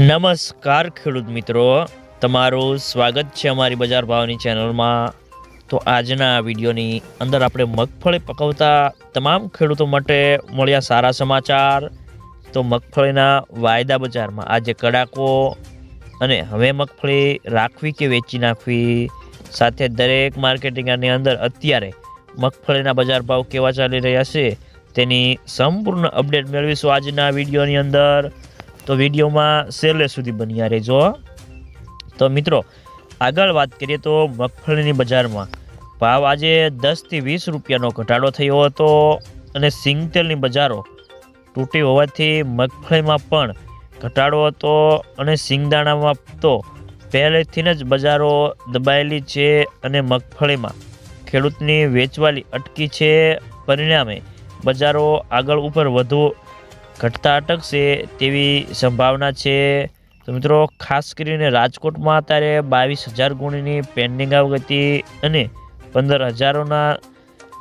નમસ્કાર ખેડૂત મિત્રો. તમારું સ્વાગત છે અમારી બજાર ભાવની ચેનલમાં. તો આજના વિડીયોની અંદર આપણે મગફળી પકવતા તમામ ખેડૂતો માટે મળ્યા સારા સમાચાર. તો મગફળીના વાયદા બજારમાં આજે કડાકો અને હવે મગફળી રાખવી કે વેચી નાખવી? સાથે દરેક માર્કેટિંગની અંદર અત્યારે મગફળીના બજાર ભાવ કેવા ચાલી રહ્યા છે તેની સંપૂર્ણ અપડેટ મેળવીશું આજના વિડીયોની અંદર. તો વિડીયોમાં છેલ્લે સુધી બન્યા રહેજો તો મિત્રો, આગળ વાત કરીએ તો મગફળીની બજારમાં. ભાવ આજે દસથી વીસ રૂપિયાનો ઘટાડો થયો હતો અને સિંગતેલની બજારો તૂટી હોવાથી મગફળીમાં પણ ઘટાડો હતો અને સિંગદાણામાં તો પહેલેથી જ બજારો દબાયેલી છે અને મગફળીમાં ખેડૂતની વેચવાલી અટકી છે. પરિણામે બજારો આગળ ઉપર વધુ ઘટતા અટકશે તેવી સંભાવના છે. તો મિત્રો, ખાસ કરીને રાજકોટમાં અત્યારે બાવીસ હજાર ગુણીની પેન્ડિંગ આવી હતી અને પંદર હજારોના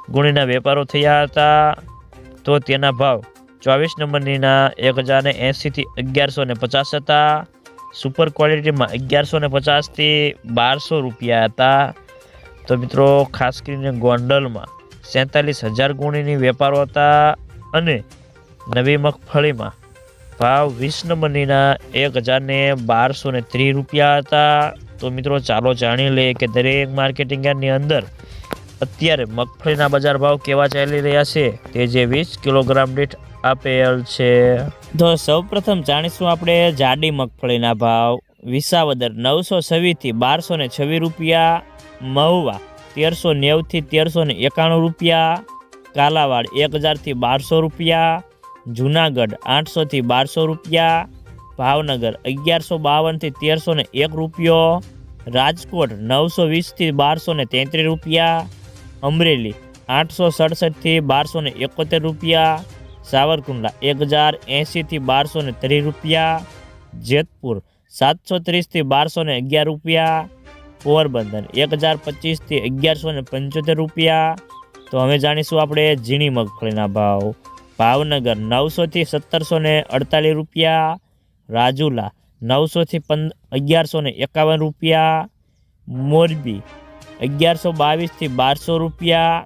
ગુણીના વેપારો થયા હતા. તો તેના ભાવ ચોવીસ નંબરનીના એક હજારને એંસીથી અગિયારસો ને પચાસ હતા. સુપર ક્વોલિટીમાં અગિયારસો ને પચાસથી બારસો રૂપિયા હતા. તો મિત્રો, ખાસ કરીને ગોંડલમાં સેંતાલીસ હજાર ગુણીની વેપારો હતા અને નવી મગફળીમાં. ભાવ વીસ નંબરનીના એક હજારને બારસો ને ત્રીસ રૂપિયા હતા. તો મિત્રો ચાલો જાણી લઈએ કે દરેક માર્કેટિંગ યાર્ડની અંદર અત્યારે મગફળીના બજાર ભાવ કેવા ચાલી રહ્યા છે તે જે વીસ કિલોગ્રામ દીઠ આપેલ છે. તો સૌપ્રથમ જાણીશું આપણે જાડી મગફળીના ભાવ. વિસાવદર નવસો છવ્વીસથી બારસો ને છવ્વીસ રૂપિયા, મહુવા તેરસો નેવથી તેરસો ને એકાણું રૂપિયા, કાલાવાડ એક હજારથી બારસો રૂપિયા જુનાગઢ આઠસોથી બારસો રૂપિયા, ભાવનગર અગિયારસો બાવનથી તેરસો ને એક રૂપિયો, રાજકોટ નવસો વીસથી બારસો ને તેત્રીસ રૂપિયા, અમરેલી આઠસો સડસઠથી બારસો ને એકોતેર રૂપિયા, સાવરકુંડલા એક હજાર એંશીથી બારસો ને ત્રીસ રૂપિયા, જેતપુર સાતસો ત્રીસથી બારસો ને અગિયાર રૂપિયા, પોરબંદર એક હજાર પચીસથી અગિયારસો ને પંચોતેર રૂપિયા. તો હવે જાણીશું આપણે ઝીણી મગફળીના ભાવ. ભાવનગર નવસોથી સત્તરસો ને અડતાલીસ રૂપિયા, રાજુલા નવસોથી પંદ અગિયારસો ને એકાવન રૂપિયા, મોરબી અગિયારસો બાવીસથી બારસો રૂપિયા,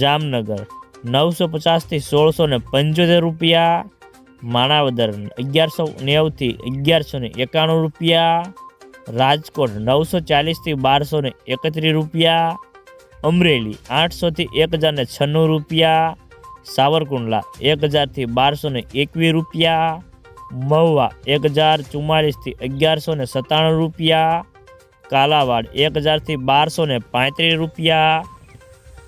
જામનગર નવસો પચાસથી સોળસો ને પંચોતેર રૂપિયા, માણાવદર અગિયારસો નેવથી અગિયારસો ને એકાણું રૂપિયા, રાજકોટ નવસો ચાલીસથી બારસો ને એકત્રીસ રૂપિયા, અમરેલી આઠસોથી એક હજાર ને છન્નું રૂપિયા સાવરકુંડલા, એક હજારથી બારસો ને એકવીસ રૂપિયા. મહુવા, એક હજાર ચુમ્માલીસથી અગિયારસો ને સત્તાણું રૂપિયા. કાલાવાડ, એક હજારથી બારસો ને પાંત્રીસ રૂપિયા.